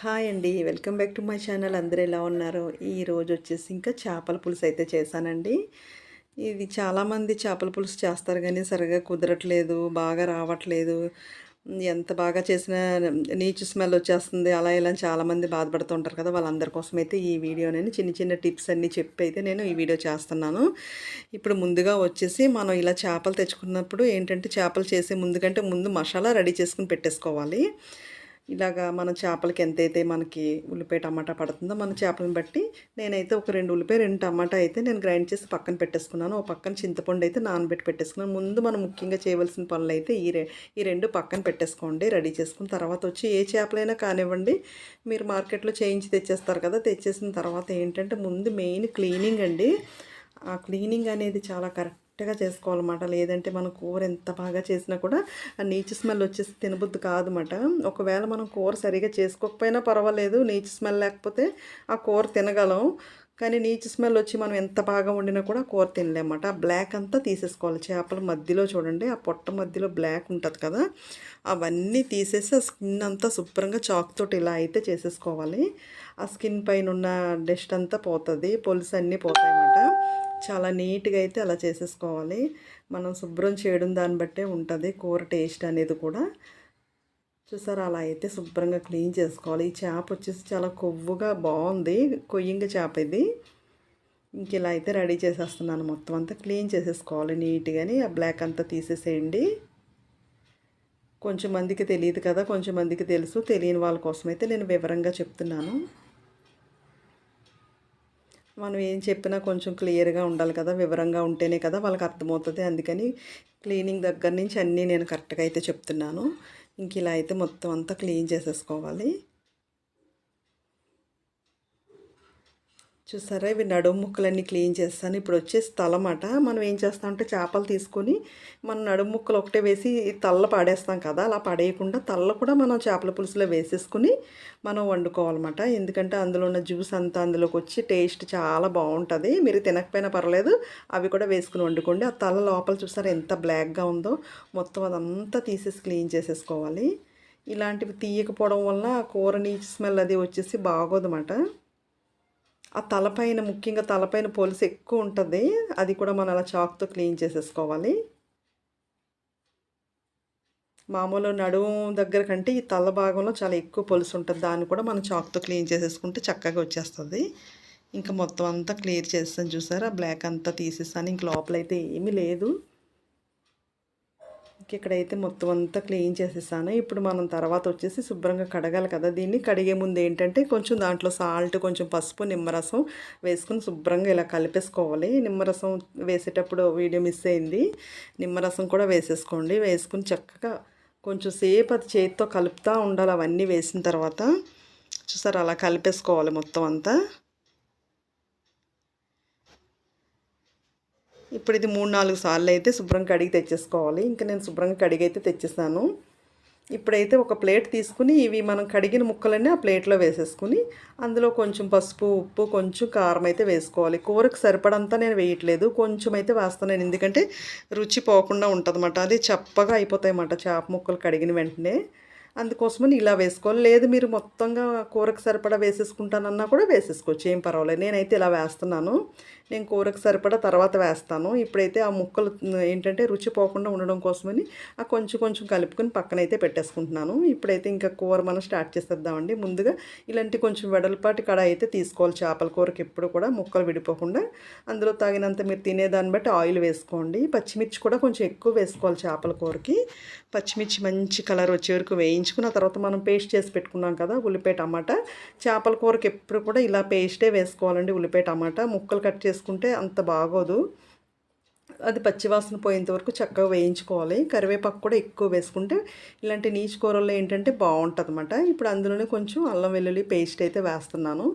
Hi అండి. Welcome back to my channel. అందరూ ఎలా ఉన్నారు? ఈరోజు వచ్చేసి ఇంకా చేపల పులుసు అయితే చేశానండి. ఇది చాలామంది చేపల పులుసు చేస్తారు కానీ సరిగా కుదరట్లేదు బాగా రావట్లేదు. ఎంత బాగా చేసినా నీచు స్మెల్ వచ్చేస్తుంది. అలా ఇలా చాలామంది బాధపడుతుంటారు కదా. వాళ్ళందరి కోసం అయితే ఈ వీడియోని చిన్న చిన్న టిప్స్ అన్నీ చెప్పి అయితే నేను ఈ వీడియో చేస్తున్నాను. ఇప్పుడు ముందుగా వచ్చేసి మనం ఇలా చేపలు తెచ్చుకున్నప్పుడు ఏంటంటే చేపలు చేసే ముందుకంటే ముందు మసాలా రెడీ చేసుకుని పెట్టేసుకోవాలి. ఇలాగా మన చేపలకి ఎంతైతే మనకి ఉల్లిపాయ టమాటా పడుతుందో మన చేపలను బట్టి నేనైతే ఒక రెండు ఉల్లిపాయ రెండు టమాటా అయితే నేను గ్రైండ్ చేసి పక్కన పెట్టేసుకున్నాను. ఒక పక్కన చింతపండు అయితే నానబెట్టి పెట్టేసుకున్నాను. ముందు మనం ముఖ్యంగా చేయవలసిన పనులు అయితే ఈ రె ఈ రెండు పక్కన పెట్టేసుకోండి రెడీ చేసుకున్న తర్వాత వచ్చి ఏ చేపలైనా కానివ్వండి మీరు మార్కెట్లో చేయించి తెచ్చేస్తారు కదా తెచ్చేసిన తర్వాత ఏంటంటే ముందు మెయిన్ క్లీనింగ్ అండి. ఆ క్లీనింగ్ అనేది చాలా కరెక్ట్ కరెక్ట్గా చేసుకోవాలన్నమాట. లేదంటే మన కూర ఎంత బాగా చేసినా కూడా ఆ నీచు స్మెల్ వచ్చేసి తినబుద్ధి కాదన్నమాట. ఒకవేళ మనం కూర సరిగా చేసుకోకపోయినా పర్వాలేదు నీచు స్మెల్ లేకపోతే ఆ కూర తినగలం. కానీ నీచు స్మెల్ వచ్చి మనం ఎంత బాగా వండినా కూడా కూర తినలేమన్నమాట. ఆ బ్లాక్ అంతా తీసేసుకోవాలి. చేపల మధ్యలో చూడండి ఆ పొట్ట మధ్యలో బ్లాక్ ఉంటుంది కదా. అవన్నీ తీసేసి ఆ స్కిన్ అంతా శుభ్రంగా చాక్తోటి ఇలా అయితే చేసేసుకోవాలి. ఆ స్కిన్ పైన ఉన్న డస్ట్ అంతా పోతుంది పొలుసు అన్నీ పోతాయి చాలా నీట్గా అయితే అలా చేసేసుకోవాలి. మనం శుభ్రం చేయడం దాన్ని బట్టే ఉంటుంది కూర టేస్ట్ అనేది కూడా. చూసారా? అలా అయితే శుభ్రంగా క్లీన్ చేసుకోవాలి. ఈ చేప వచ్చేసి చాలా కొవ్వుగా బాగుంది కొయ్యింగ చేప ఇది. ఇంక ఇలా అయితే రెడీ చేసేస్తున్నాను మొత్తం అంతా. క్లీన్ చేసేసుకోవాలి నీట్గాని. ఆ బ్లాక్ అంతా తీసేసేయండి. కొంచెం మందికి తెలియదు కదా? కొంచెం మందికి తెలుసు. తెలియని వాళ్ళ కోసం అయితే నేను వివరంగా చెప్తున్నాను. మనం ఏం చెప్పినా కొంచెం క్లియర్గా ఉండాలి కదా వివరంగా ఉంటేనే కదా వాళ్ళకి అర్థమవుతుంది. అందుకని క్లీనింగ్ దగ్గర నుంచి అన్నీ నేను కరెక్ట్గా అయితే చెప్తున్నాను. ఇంక ఇలా అయితే మొత్తం అంతా క్లీన్ చేసేసుకోవాలి. చూసారా? ఇవి నడుము ముక్కలన్నీ క్లీన్ చేస్తాను. ఇప్పుడు వచ్చేసి తలమాట మనం ఏం చేస్తామంటే చేపలు తీసుకొని మనం నడుము ముక్కలు ఒకటే వేసి తల్ల పాడేస్తాం కదా. అలా పడేయకుండా తల్ల కూడా మనం చేపల పులుసులో వేసేసుకుని మనం వండుకోవాలన్నమాట. ఎందుకంటే అందులో ఉన్న జ్యూస్ అంతా అందులోకి వచ్చి టేస్ట్ చాలా బాగుంటుంది. మీరు తినకపోయినా పర్లేదు అవి కూడా వేసుకుని వండుకోండి. ఆ తల లోపల చూసారా ఎంత బ్లాక్గా ఉందో? మొత్తం అదంతా తీసేసి క్లీన్ చేసేసుకోవాలి. ఇలాంటివి తీయకపోవడం వలన కూర నీచు స్మెల్ అది వచ్చేసి బాగోదన్నమాట. ఆ తలపైన ముఖ్యంగా తలపైన పొలుసు ఎక్కువ ఉంటుంది. అది కూడా మనం అలా చాక్తో క్లీన్ చేసేసుకోవాలి. మామూలు నడుము దగ్గర కంటే ఈ తల భాగంలో చాలా ఎక్కువ పొలుసు ఉంటుంది. దాన్ని కూడా మనం చాక్తో క్లీన్ చేసేసుకుంటే చక్కగా వచ్చేస్తుంది. ఇంకా మొత్తం అంతా క్లియర్ చేస్తాను చూసారా? బ్లాక్ అంతా తీసేస్తాను ఇంక లోపలైతే ఏమీ లేదు. ఇక్కడైతే మొత్తం అంతా క్లీన్ చేసేసాను. ఇప్పుడు మనం తర్వాత వచ్చేసి శుభ్రంగా కడగాలి కదా. దీన్ని కడిగే ముందు ఏంటంటే కొంచెం దాంట్లో సాల్ట్ కొంచెం పసుపు నిమ్మరసం వేసుకుని శుభ్రంగా ఇలా కలిపేసుకోవాలి. నిమ్మరసం వేసేటప్పుడు వీడియో మిస్ అయింది. నిమ్మరసం కూడా వేసేసుకోండి. వేసుకుని చక్కగా కొంచెం సేపు అది చేతితో కలుపుతూ ఉండాలి అవన్నీ వేసిన తర్వాత. చూసారు? అలా కలిపేసుకోవాలి మొత్తం అంతా. ఇప్పుడు ఇది మూడు నాలుగు సార్లు అయితే శుభ్రం కడిగి తెచ్చేసుకోవాలి. ఇంకా నేను శుభ్రంగా కడిగి అయితే తెచ్చేసాను. ఇప్పుడైతే ఒక ప్లేట్ తీసుకుని ఇవి మనం కడిగిన ముక్కలన్నీ ఆ ప్లేట్లో వేసేసుకుని అందులో కొంచెం పసుపు ఉప్పు కొంచెం కారం అయితే వేసుకోవాలి. కూరకు సరిపడంతా నేను వేయట్లేదు. కొంచెం అయితే వేస్తాను ఎందుకంటే రుచి పోకుండా ఉంటుంది అది చప్పగా అయిపోతాయి అన్నమాట చేప ముక్కలు కడిగిన వెంటనే. అందుకోసమని ఇలా వేసుకోవాలి. లేదు మీరు మొత్తంగా కూరకు సరిపడా వేసేసుకుంటానన్నా కూడా వేసేసుకోవచ్చు. ఏం పర్వాలేదు. నేనైతే ఇలా వేస్తున్నాను. నేను కూరకు సరిపడా తర్వాత వేస్తాను. ఇప్పుడైతే ఆ ముక్కలు ఏంటంటే రుచి పోకుండా ఉండడం కోసమని ఆ కొంచెం కొంచెం కలుపుకొని పక్కనైతే పెట్టేసుకుంటున్నాను. ఇప్పుడైతే ఇంకా కూర మనం స్టార్ట్ చేసేద్దామండి. ముందుగా ఇలాంటి కొంచెం వెడల్పాటి కడాయి అయితే తీసుకోవాలి. చేపల కూరకి ఎప్పుడు కూడా ముక్కలు విడిపోకుండా. అందులో తాగినంత మీరు తినేదాన్ని బట్టి ఆయిల్ వేసుకోండి. పచ్చిమిర్చి కూడా కొంచెం ఎక్కువ వేసుకోవాలి చేపల కూరకి. పచ్చిమిర్చి మంచి కలర్ వచ్చే వరకు వేయించుకున్న తర్వాత మనం పేస్ట్ చేసి పెట్టుకున్నాం కదా ఉల్లిపాయ టమాటా. చేపల కూరకి ఎప్పుడు కూడా ఇలా పేస్టే వేసుకోవాలండి ఉల్లిపాయ టమాటా. ముక్కలు కట్ చేసుకుంటే అంత బాగోదు. అది పచ్చివాసన పోయేంత వరకు చక్కగా వేయించుకోవాలి. కరివేపాకు కూడా ఎక్కువ వేసుకుంటే ఇలాంటి నీచు కూరల్లో ఏంటంటే బాగుంటుంది అనమాట ఇప్పుడు అందులోనే కొంచెం అల్లం వెల్లుల్లి పేస్ట్ అయితే వేస్తున్నాను.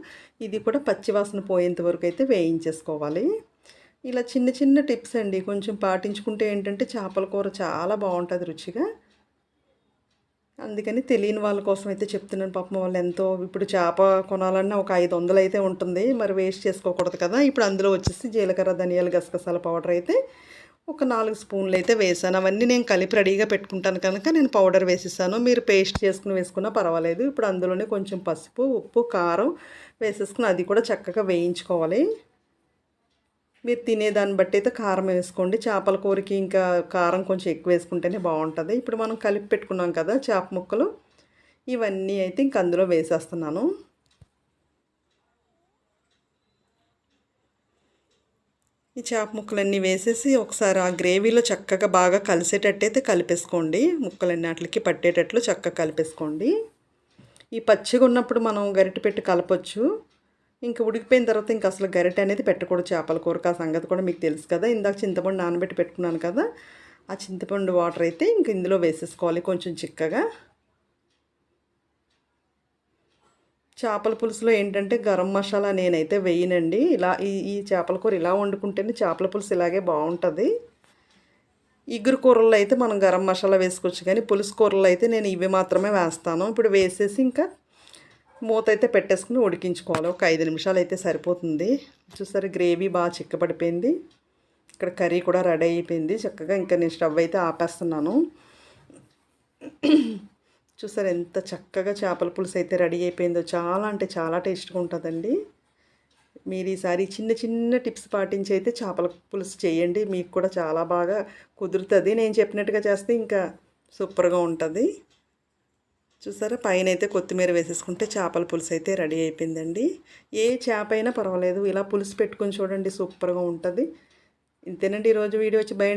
ఇది కూడా పచ్చివాసన పోయేంత వరకు అయితే వేయించేసుకోవాలి. ఇలా చిన్న చిన్న టిప్స్ అండి. కొంచెం పాటించుకుంటే ఏంటంటే చేపల కూర చాలా బాగుంటుంది రుచిగా. అందుకని తెలియని వాళ్ళ కోసం అయితే చెప్తున్నాను. పాపం వాళ్ళు ఎంతో ఇప్పుడు చేప కొనాలన్నా ఒక ఐదు వందలు అయితే ఉంటుంది. మరి వేస్ట్ చేసుకోకూడదు కదా. ఇప్పుడు అందులో వచ్చేసి జీలకర్ర ధనియాలు గసగసాల పౌడర్ అయితే ఒక నాలుగు స్పూన్లు అయితే వేసాను. అవన్నీ నేను కలిపి రెడీగా పెట్టుకుంటాను కనుక నేను పౌడర్ వేసేసాను. మీరు పేస్ట్ చేసుకుని వేసుకున్నా పర్వాలేదు. ఇప్పుడు అందులోనే కొంచెం పసుపు ఉప్పు కారం వేసేసుకుని అది కూడా చక్కగా వేయించుకోవాలి. మీరు తినేదాన్ని బట్టి అయితే కారం వేసుకోండి. చేపల కూరకి ఇంకా కారం కొంచెం ఎక్కువ వేసుకుంటేనే బాగుంటుంది. ఇప్పుడు మనం కలిపి పెట్టుకున్నాం కదా చేప ముక్కలు. ఇవన్నీ అయితే ఇంక అందులో వేసేస్తున్నాను. ఈ చేప ముక్కలన్నీ వేసేసి ఒకసారి ఆ గ్రేవీలో చక్కగా బాగా కలిసేటట్టయితే కలిపేసుకోండి. ముక్కలన్నీ అట్లకి పట్టేటట్లు చక్కగా కలిపేసుకోండి. ఈ పచ్చిగా ఉన్నప్పుడు మనం గరిటె పెట్టి కలపొచ్చు. ఇంకా ఉడికిపోయిన తర్వాత ఇంకా అసలు గరిటె అనేది పెట్టకూడదు చేపల కూరకు. ఆ సంగతి కూడా మీకు తెలుసు కదా. ఇందాక చింతపండు నానబెట్టి పెట్టుకున్నాను కదా. ఆ చింతపండు వాటర్ అయితే ఇంక ఇందులో వేసేసుకోవాలి కొంచెం చిక్కగా. చేపల పులుసులో ఏంటంటే గరం మసాలా నేనైతే వేయనండి. ఇలా ఈ ఈ చేపల కూర ఇలా వండుకుంటేనే చేపల పులుసు ఇలాగే బాగుంటుంది. ఇగురు కూరల్లో అయితే మనం గరం మసాలా వేసుకోవచ్చు కానీ పులుసు కూరల్లో అయితే నేను ఇవి మాత్రమే వేస్తాను. ఇప్పుడు వేసేసి ఇంకా మూత అయితే పెట్టేసుకుని ఉడికించుకోవాలి. ఒక ఐదు నిమిషాలు అయితే సరిపోతుంది. చూసారు గ్రేవీ బాగా చిక్కపడిపోయింది ఇక్కడ కర్రీ కూడా రెడీ అయిపోయింది. చక్కగా ఇంకా నేను స్టవ్ అయితే ఆపేస్తున్నాను. చూసారు ఎంత చక్కగా చేపల పులుసు అయితే రెడీ అయిపోయిందో. చాలా అంటే చాలా టేస్ట్గా ఉంటుందండి. మీరు ఈసారి చిన్న చిన్న టిప్స్ పాటించి అయితే చేపల పులుసు చేయండి. మీకు కూడా చాలా బాగా కుదురుతుంది. నేను చెప్పినట్టుగా చేస్తే ఇంకా సూపర్గా ఉంటుంది. చూసారా? పైన అయితే కొత్తిమీర వేసేసుకుంటే చేపల పులుసు అయితే రెడీ అయిపోయిందండి. ఏ చేప అయినా పర్వాలేదు. ఇలా పులుసు పెట్టుకొని చూడండి సూపర్గా ఉంటుంది. ఇంతేనండి ఈరోజు వీడియో. వచ్చి బయట